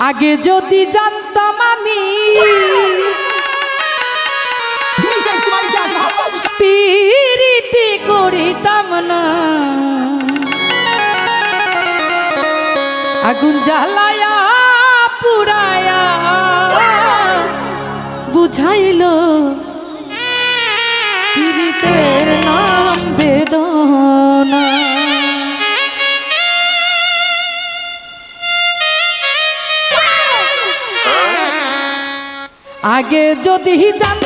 আগে যদি জানতাম আমি পিরিতি করিতাম না। আগুন জ্বালায়া পুরায়া বুঝাইলো আগে যদি জান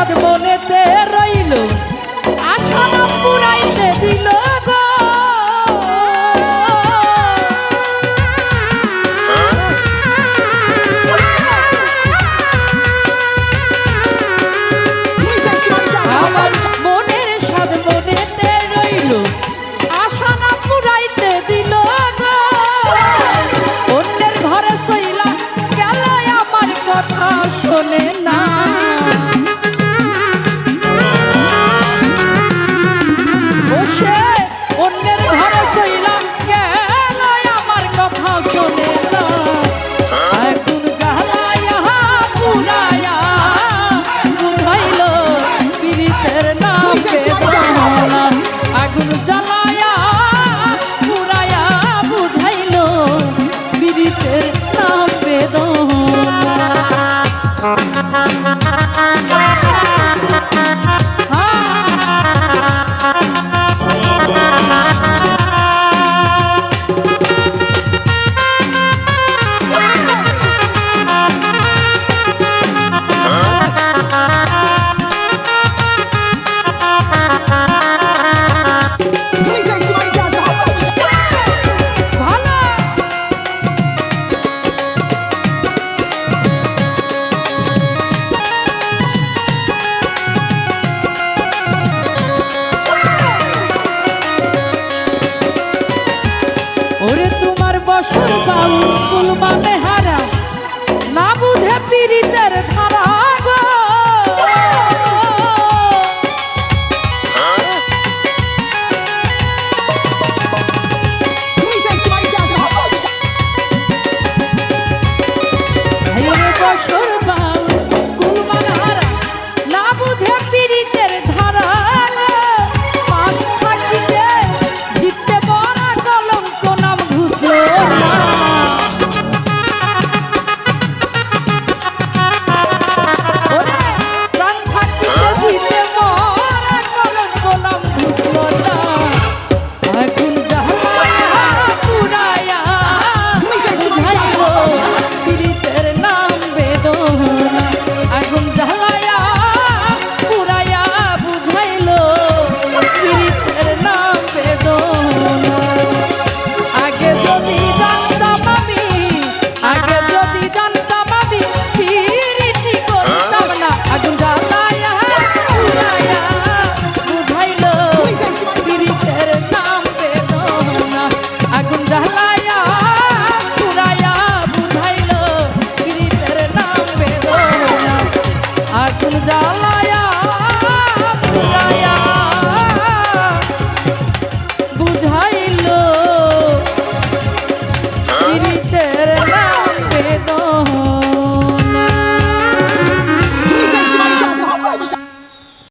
চাঁদ মনেতে